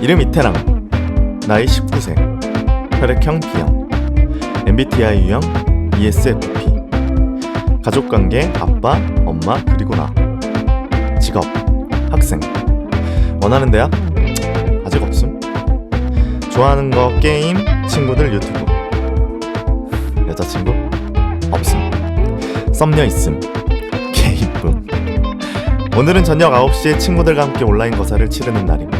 이름 이태랑. 나이 19세. 혈액형 B형. MBTI 유형 ESFP 가족관계 아빠, 엄마 그리고 나. 직업 학생. 원하는 대학? 아직 없음. 좋아하는 거 게임 친구들 유튜브. 여자친구? 없음. 썸녀 있음. 개 이쁨. 오늘은 저녁 9시에 친구들과 함께 온라인 거사를 치르는 날임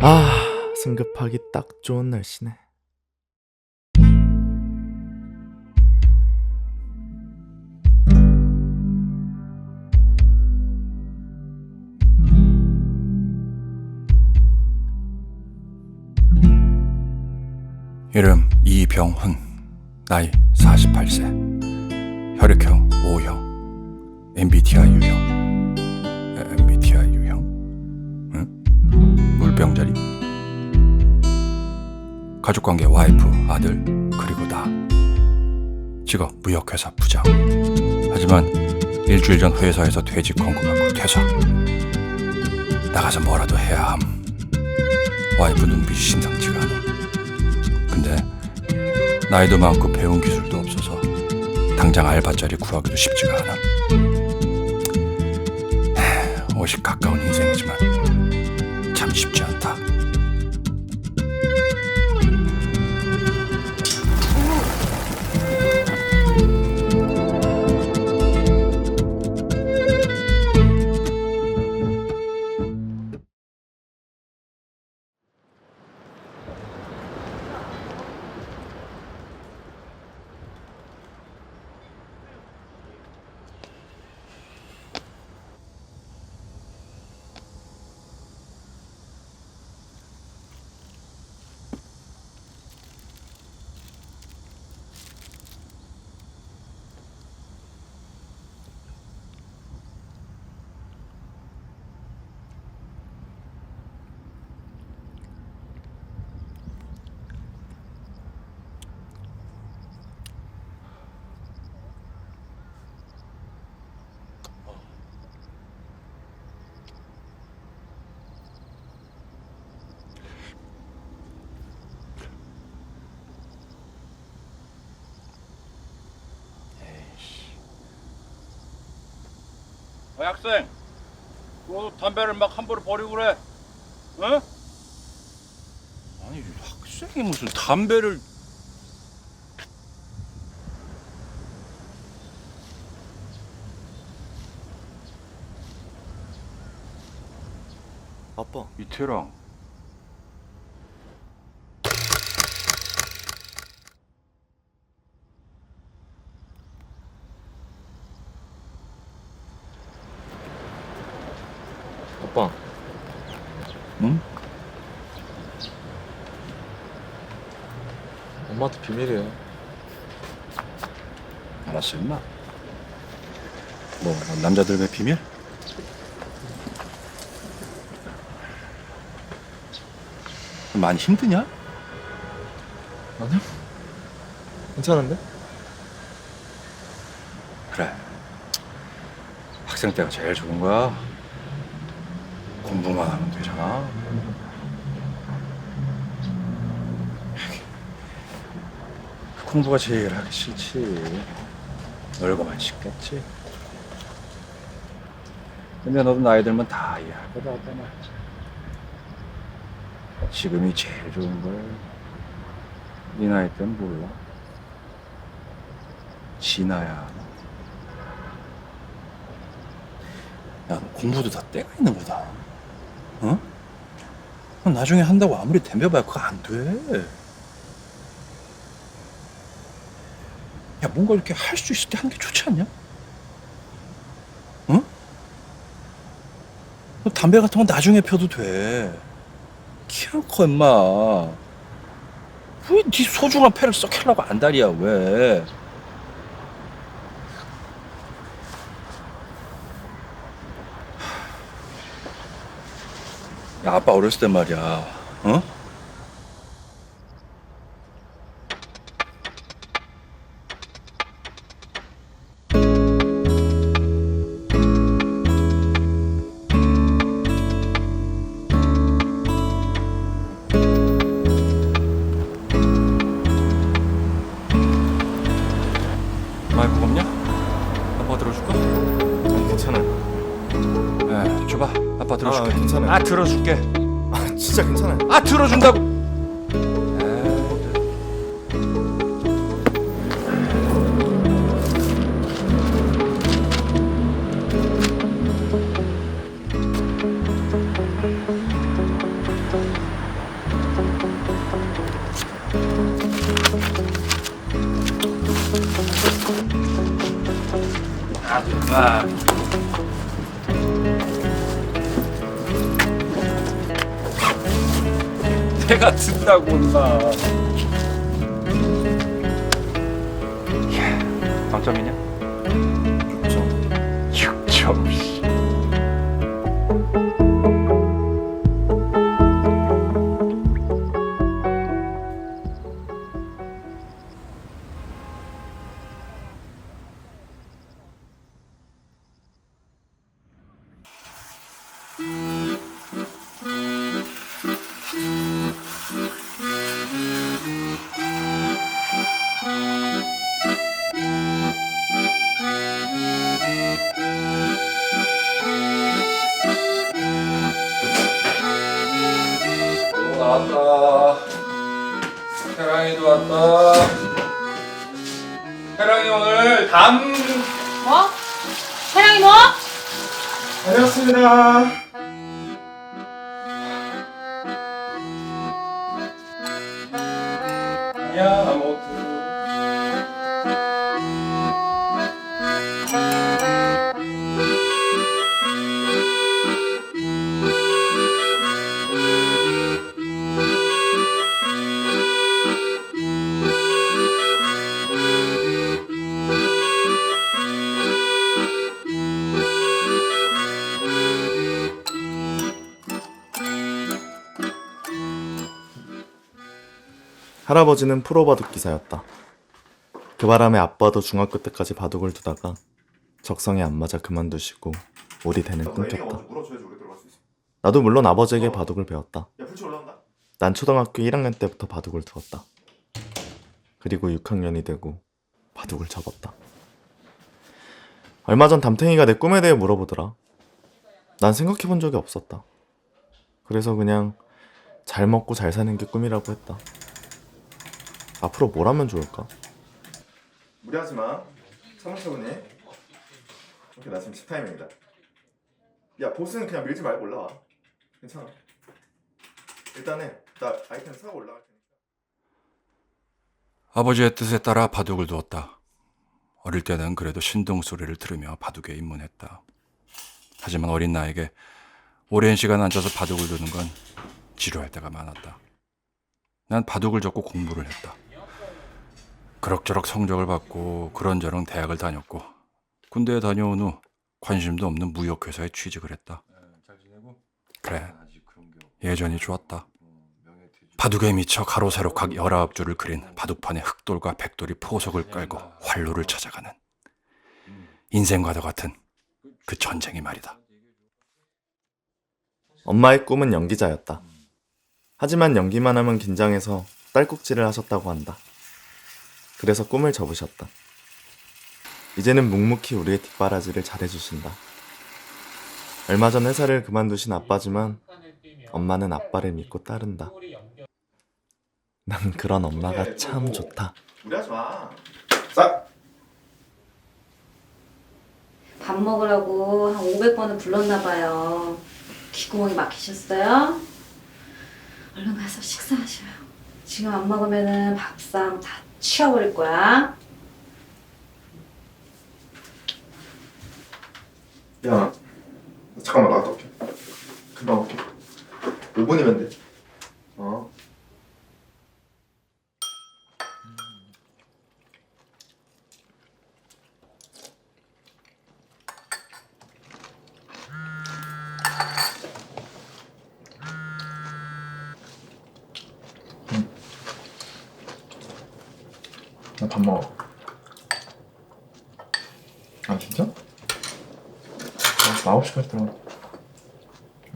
아 승급하기 딱 좋은 날씨네. 이름 이병훈 나이 48세. 혈액형 O형. MBTI 에, MBTI 유형? 응? 물병자리. 가족관계 와이프 아들 그리고 나. 직업 무역회사 부장. 하지만 일주일 전 회사에서 퇴직 받고 퇴사. 나가서 뭐라도 해야 함. 와이프 눈빛이 심상치가 않아. 근데 나이도 많고 배운 기술도 없어서 당장 알바자리 구하기도 쉽지가 않아. 하, 50 가까운 인생이지만 참 어, 학생, 그 담배를 막 함부로 버리고 그래. 어? 아니 학생이 무슨 담배를? 아빠 이태랑. 아빠 응? 엄마한테 비밀이에요 알았어, 임마. 뭐 남자들의 비밀? 많이 힘드냐? 아니요 괜찮은데? 그래. 학생 때가 제일 좋은 거야. 공부만 하면 되잖아. 공부가 제일 하기 싫지. 놀고만 싶겠지. 근데 너도 나이 들면 다 이해할 거다, 아빠는. 지금이 제일 좋은 걸. 네 나이 때는 몰라. 지나야. 야, 너 공부도 다 때가 있는 거다. 어? 너 나중에 한다고 아무리 덤벼봐야 그거 안 돼. 야, 뭔가 이렇게 할 수 있을 때 하는 게 좋지 않냐? 어? 너 담배 같은 건 나중에 펴도 돼. 키가 커, 임마. 왜 네 소중한 패를 썩히려고 안달이야, 왜? 야, 아빠 어렸을 때 말이야. 어? 아. 내가 든다고 인마. 당점이냐? 담. 뭐? 사랑이 뭐? 다녀왔습니다. 할아버지는 프로 바둑 기사였다. 그 바람에 아빠도 중학교 때까지 바둑을 두다가 적성에 안 맞아 그만두시고 오리대는 끊겼다. 나도 물론 아버지에게 바둑을 배웠다. 난 초등학교 1학년 때부터 바둑을 두었다. 그리고 6학년이 되고 바둑을 접었다. 얼마 전 담탱이가 내 꿈에 대해 물어보더라. 난 생각해 본 적이 없었다. 그래서 그냥 잘 먹고 잘 사는 게 꿈이라고 했다. 앞으로 뭘 하면 좋을까? 무리하지 마. 차분차분히. 오케이, 나 지금 집 타임입니다. 야, 보스는 그냥 밀지 말고 올라와. 괜찮아. 일단은 나 아이템 사고 올라갈 테니까. 아버지의 뜻에 따라 바둑을 두었다. 어릴 때는 그래도 신동 소리를 들으며 바둑에 입문했다. 하지만 어린 나에게 오랜 시간 앉아서 바둑을 두는 건 지루할 때가 많았다. 난 바둑을 접고 공부를 했다. 그럭저럭 성적을 받고 그런저런 대학을 다녔고 군대에 다녀온 후 관심도 없는 무역회사에 취직을 했다. 그래, 예전이 좋았다. 바둑에 미쳐 가로 세로 각 열아홉 줄을 그린 바둑판에 흑돌과 백돌이 포석을 깔고 활로를 찾아가는 인생과도 같은 그 전쟁이 말이다. 엄마의 꿈은 연기자였다. 하지만 연기만 하면 긴장해서 딸꾹질을 하셨다고 한다. 그래서 꿈을 접으셨다. 이제는 묵묵히 우리의 뒷바라지를 잘해주신다. 얼마 전 회사를 그만두신 아빠지만 엄마는 아빠를 믿고 따른다. 난 그런 엄마가 참 좋다. 밥 먹으라고 한 500번을 불렀나 봐요. 귓구멍이 막히셨어요? 얼른 가서 식사하셔요. 지금 안 먹으면은 밥상 다 치워버릴 거야. 야, 잠깐만 나갔다 올게. 금방 올게. 5분이면 돼. 나 밥 먹어. 아 진짜? 나 9시까지 들어가.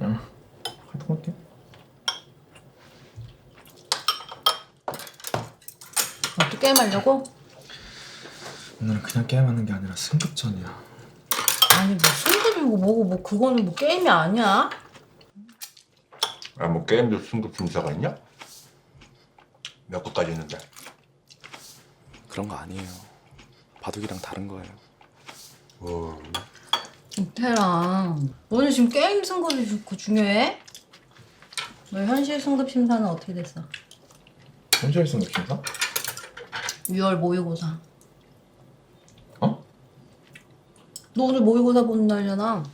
응. 갔다 올게. 어떻게 게임하려고? 오늘은 그냥 게임하는 게 아니라 승급전이야. 아니 무슨 게임이고 뭐고 뭐 그거는 뭐 게임이 아니야. 야, 뭐 게임도 승급 심사가 있냐? 몇 끝까지 있는데? 그런 거 아니에요. 바둑이랑 다른 거예요. 어, 이태랑 너는 지금 게임 승급이 좋고 중요해? 너 현실 승급 심사는 어떻게 됐어? 현실 승급 심사? 6월 모의고사. 어? 너 오늘 모의고사 보는 날이잖아.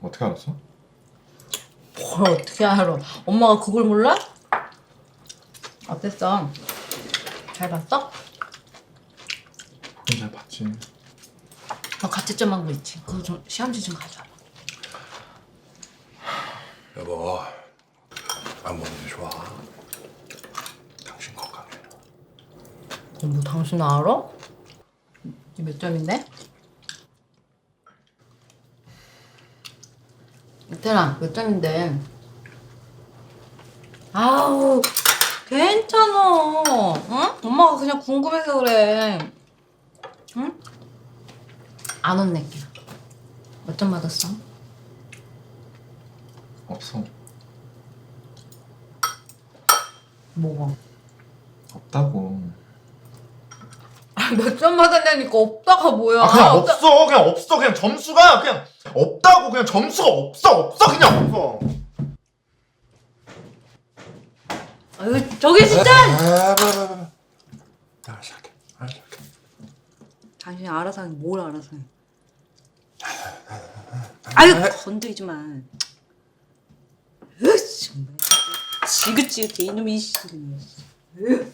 어떻게 알았어? 뭘 어떻게 알아? 엄마가 그걸 몰라? 어땠어? 잘 봤어? 혼자 봤지. 너 가채점 한거 있지? 그거 좀 시험지 좀 가져와봐. 여보, 안 먹는 게 좋아. 당신 건강해. 어, 뭐 당신 알아? 이몇 점인데? 이태랑 몇 점인데? 아우 괜찮아 응? 엄마가 그냥 궁금해서 그래 응? 안 혼낼게 몇 점 받았어? 없어. 뭐가? 없다고. 몇 점 받았냐니까 없다가 뭐야 아 그냥 없어. 그냥 없어. 그냥 점수가 그냥 없다고. 그냥 점수가 없어. 없어. 그냥 없어. 아유 저기 진짜 아, 봐, 봐, 봐. 알았어, 할게. 알았어, 할게. 당신이 알아서 하긴 뭘 알아서 해. 아유 건드리지 마. 으 정말 지긋지긋해 이놈이 씨. 으.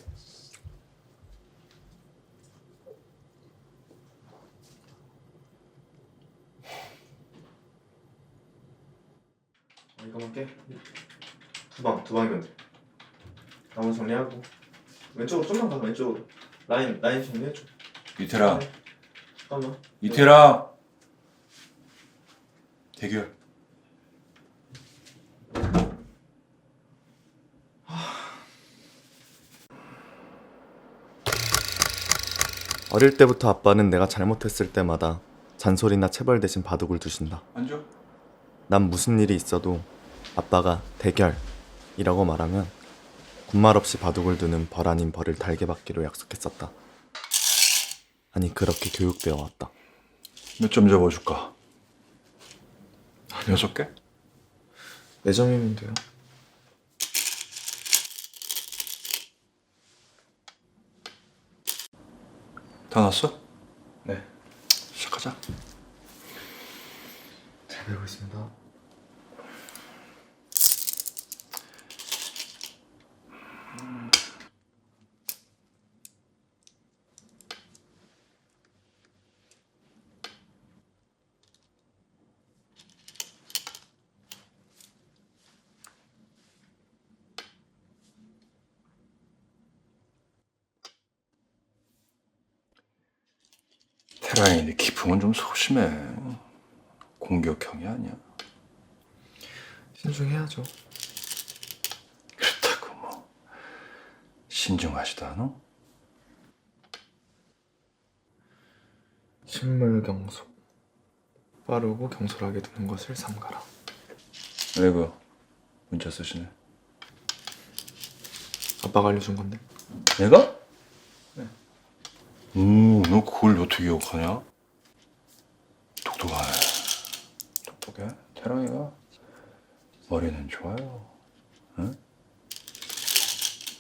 이거만 깨. 두 방, 두 방이면 돼. 나머지 정리하고 왼쪽으로 좀만 가. 왼쪽으로. 라인 라인 정리해줘. 이태랑, 잠깐만. 이태랑. 대결. 어릴 때부터 아빠는 내가 잘못했을 때마다 잔소리나 체벌 대신 바둑을 두신다. 앉아. 난 무슨 일이 있어도 아빠가 대결이라고 말하면 군말 없이 바둑을 두는 벌 아닌 벌을 달게 받기로 약속했었다. 아니 그렇게 교육되어 왔다. 몇 점 잡아줄까? 한 여섯 개? 네 점이면 돼요. 다 났어? 네. 시작하자. 잘 배우고 있습니다. 테라인이 네 기풍은 좀 소 심해. 공격형이 아니야. 신중해야죠. 그렇다고 뭐 신중하지도 않아? 식물경속. 빠르고 경솔하게 두는 것을 삼가라. 아이고 문자 쓰시네. 아빠가 알려준 건데. 내가? 네. 오, 너 그걸 어떻게 기억하냐? 똑똑하네. 똑똑해. 태랑이가 머리는 좋아요. 응?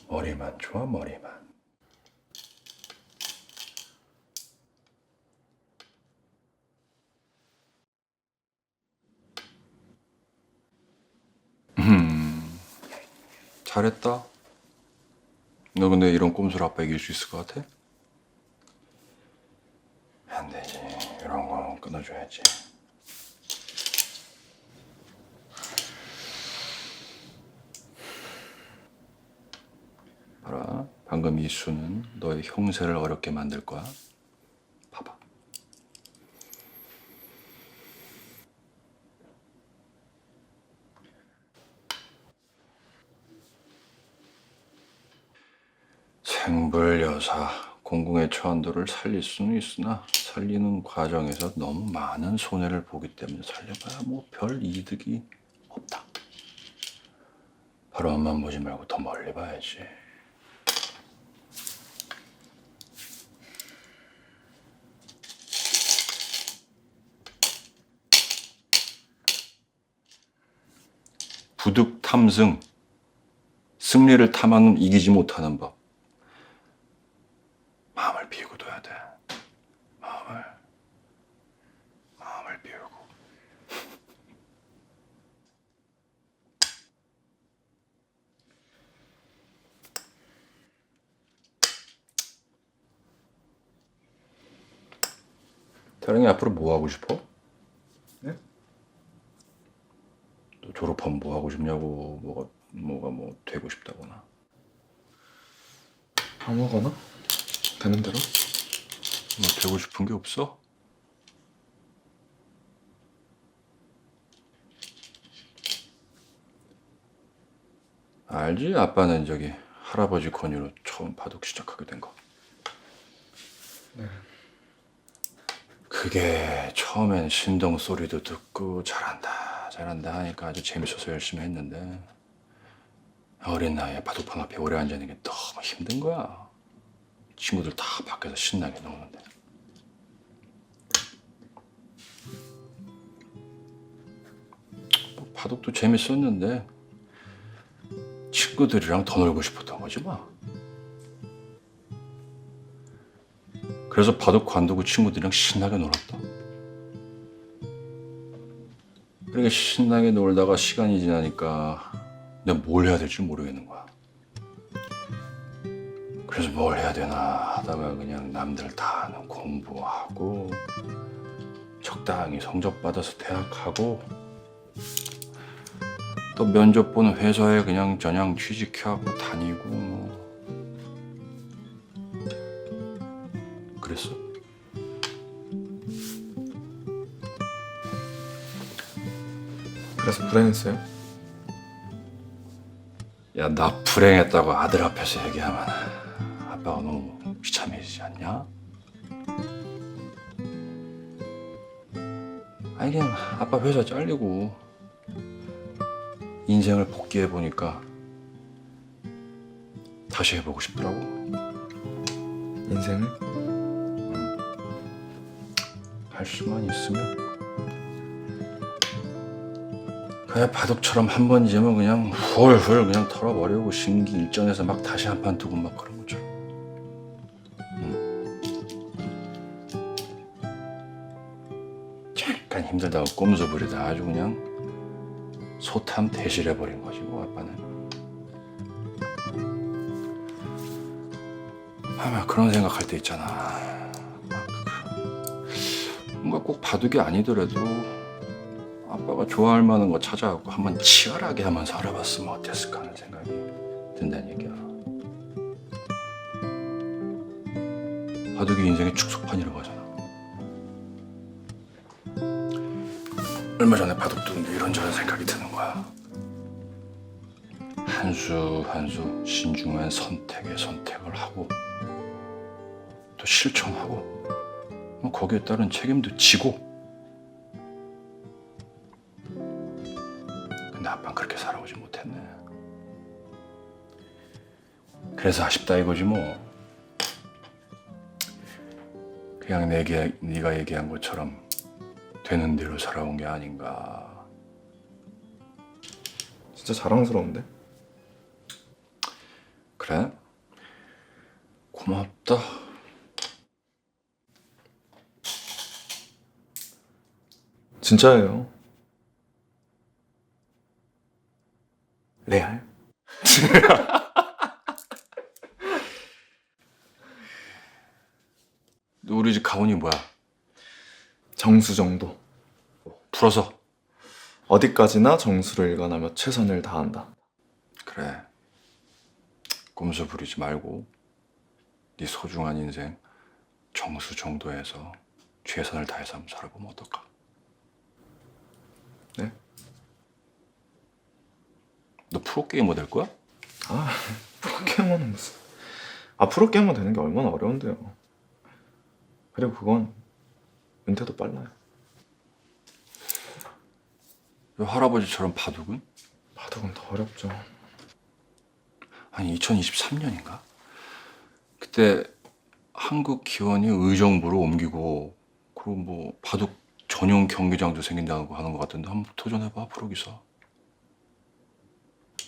머리만 좋아, 머리만. 음, 잘했다. 너 근데 이런 꼼수로 아빠 이길 수 있을 것 같아? 안 되지. 끊어줘야지. 봐라. 방금 이 수는 너의 형세를 어렵게 만들 거야. 봐봐. 생불여사 공공의 처한도를 살릴 수는 있으나 살리는 과정에서 너무 많은 손해를 보기 때문에 살려봐야 뭐 별 이득이 없다. 바로 앞만 보지 말고 더 멀리 봐야지. 부득 탐승 승리를 탐하는 이기지 못하는 법 마음을 비우고 둬야 돼 마음을 마음을 비우고 태령이 앞으로 뭐 하고 싶어? 네? 또 졸업하면 뭐 하고 싶냐고 뭐가 뭐가 뭐 되고 싶다거나 아무거나 되는 대로. 뭐 되고 싶은 게 없어? 알지? 아빠는 저기 할아버지 권유로 처음 바둑 시작하게 된 거. 그게 처음엔 신동 소리도 듣고 잘한다, 잘한다 하니까 아주 재밌어서 열심히 했는데 어린 나이에 바둑판 앞에 오래 앉아 있는 게 너무 힘든 거야. 친구들 다 밖에서 신나게 노는데. 뭐 바둑도 재밌었는데 친구들이랑 더 놀고 싶었던 거지 뭐. 그래서 바둑 관두고 친구들이랑 신나게 놀았다. 그렇게 신나게 놀다가 시간이 지나니까 내가 뭘 해야 될지 모르겠는 거야. 그래서 뭘 해야 되나 하다가 그냥 남들 다 하는 공부하고 적당히 성적 받아서 대학 가고 또 면접 보는 회사에 그냥 저냥 취직해갖고 다니고 뭐 그랬어. 그래서 불행했어요? 야 나 불행했다고 아들 앞에서 얘기하면 아빠가 너무 비참해지지 않냐? 아니 그냥 아빠 회사 잘리고 인생을 복귀해 보니까 다시 해보고 싶더라고. 인생을? 할 수만 있으면. 그냥 바둑처럼 한번 지면 그냥 훌훌 그냥 털어버리고 신기 일전에서 막 다시 한 판 두고 막 그런 것처럼 음. 잠깐 힘들다고 꼼수 부리다 아주 그냥 소탐 대실해 버린 거지 뭐 아빠는. 아마 그런 생각할 때 있잖아. 막 뭔가 꼭 바둑이 아니더라도 아빠가 좋아할 만한 거 찾아갖고 한번 치열하게 한번 살아봤으면 어땠을까 하는 생각이 든다는 얘기야. 바둑이 인생의 축소판이라고 하잖아. 얼마 전에 바둑 두는데 이런저런 생각이 드는 거야. 한 수 한 수 신중한 선택에 선택을 하고 또 실천하고 뭐 거기에 따른 책임도 지고. 근데 아빠는 그렇게 살아오지 못했네. 그래서 아쉽다 이거지 뭐. 그냥 내게 네가 얘기한 것처럼 되는 대로 살아온 게 아닌가. 진짜 자랑스러운데? 그래? 고맙다 진짜예요. 레알? 너 우리 집 가훈이 뭐야? 정수 정도. 풀어서 어디까지나 정수를 일관하며 최선을 다한다. 그래. 꼼수 부리지 말고 네 소중한 인생 정수 정도에서 최선을 다해서 한번 살아보면 어떨까? 네? 너 프로게이머 될 거야? 아, 포켓몬은 무슨. 앞으로 깨면 되는 게 얼마나 어려운데요. 그리고 그건 은퇴도 빨라요. 왜 할아버지처럼 바둑은? 바둑은 더 어렵죠. 아니 2023년인가? 그때 한국 기원이 의정부로 옮기고 그리고 뭐 바둑 전용 경기장도 생긴다고 하는 것 같은데 한번 도전해봐 프로기사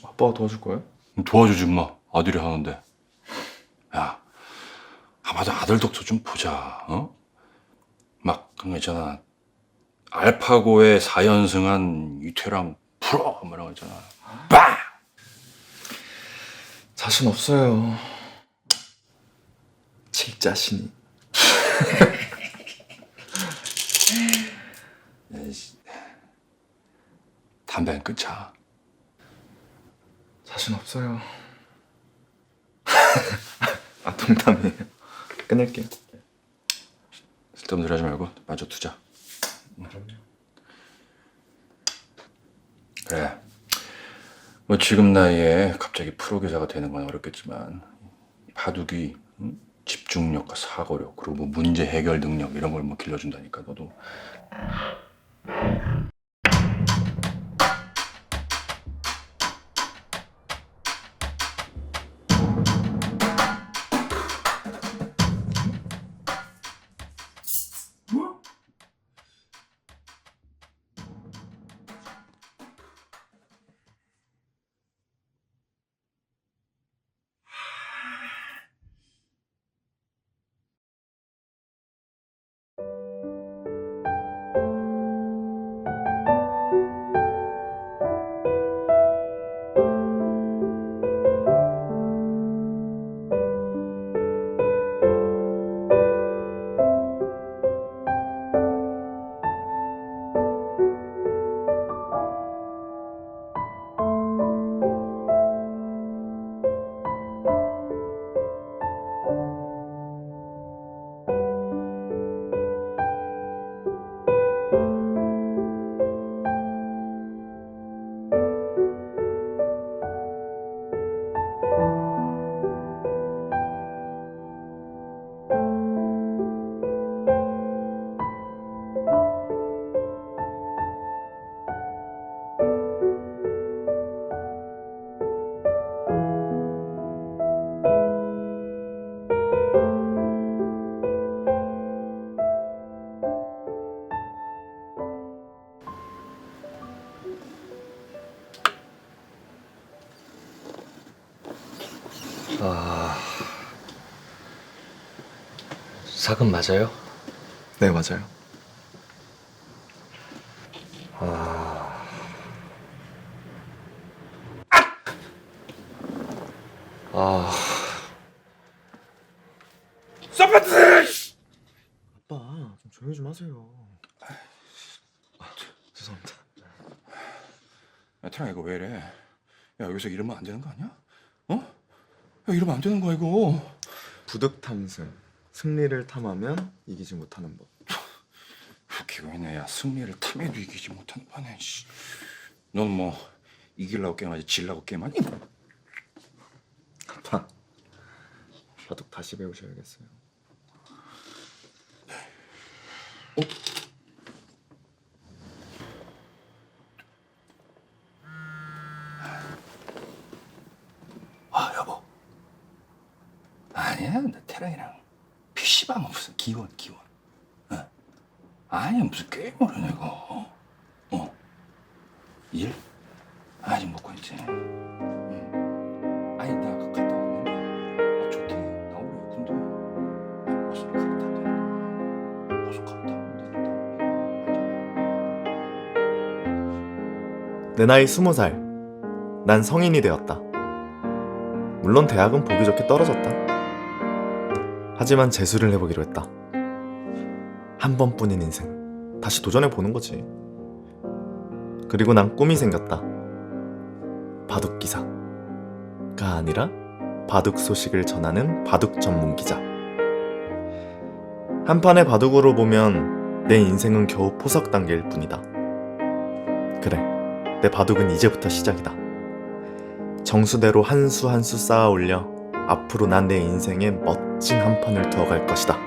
아빠가 도와줄 거예요? 도와주지 마 아들이 하는데 야 아마도 아들 덕도 좀 보자 어? 막 그런 거 있잖아 알파고의 4연승한 이퇴랑 프로 뭐거 있잖아 빵! 자신 없어요. 질 자신이. 담배는 끊자 자신 없어요. 아 농담이에요. 끊을게요. 쓸데없는 소리 하지 말고 마저 두자 그래 뭐 지금 나이에 갑자기 프로 기사가 되는 건 어렵겠지만 바둑이 응? 집중력과 사고력 그리고 뭐 문제 해결 능력 이런 걸 뭐 길러준다니까 너도 사금 맞아요? 네 맞아요. 아, 아빠 좀 조용히 좀 하세요. 아, 죄송합니다. 야 태랑 이거 왜 이래 야 여기서 이러면 안 되는 거 아니야? 어? 야 이러면 안 되는 거야 이거 부득 탐승. 승리를 탐하면 이기지 못하는 법. 웃기고 있네 야 승리를 탐해도 이기지 못하는 판에 넌뭐 이기려고 게임하지 질라고 게임하니? 아빠 바둑 다시 배우셔야겠어요. 아 여보 아니야 나 태랑이랑 PC방 무슨 기원 기원 어. 아니야 무슨 게임을 해 내가 어? 어? 일? 아직 먹고 있지 응. 아니 아내 나이 스무 살. 난 성인이 되었다. 물론 대학은 보기 좋게 떨어졌다. 하지만 재수를 해보기로 했다. 한 번뿐인 인생. 다시 도전해 보는 거지. 그리고 난 꿈이 생겼다. 바둑 기사가 아니라 바둑 소식을 전하는 바둑 전문 기자. 한 판의 바둑으로 보면 내 인생은 겨우 포석 단계일 뿐이다. 그래. 내 바둑은 이제부터 시작이다. 정수대로 한 수 한 수 쌓아 올려 앞으로 난 내 인생에 멋진 한 판을 두어갈 것이다.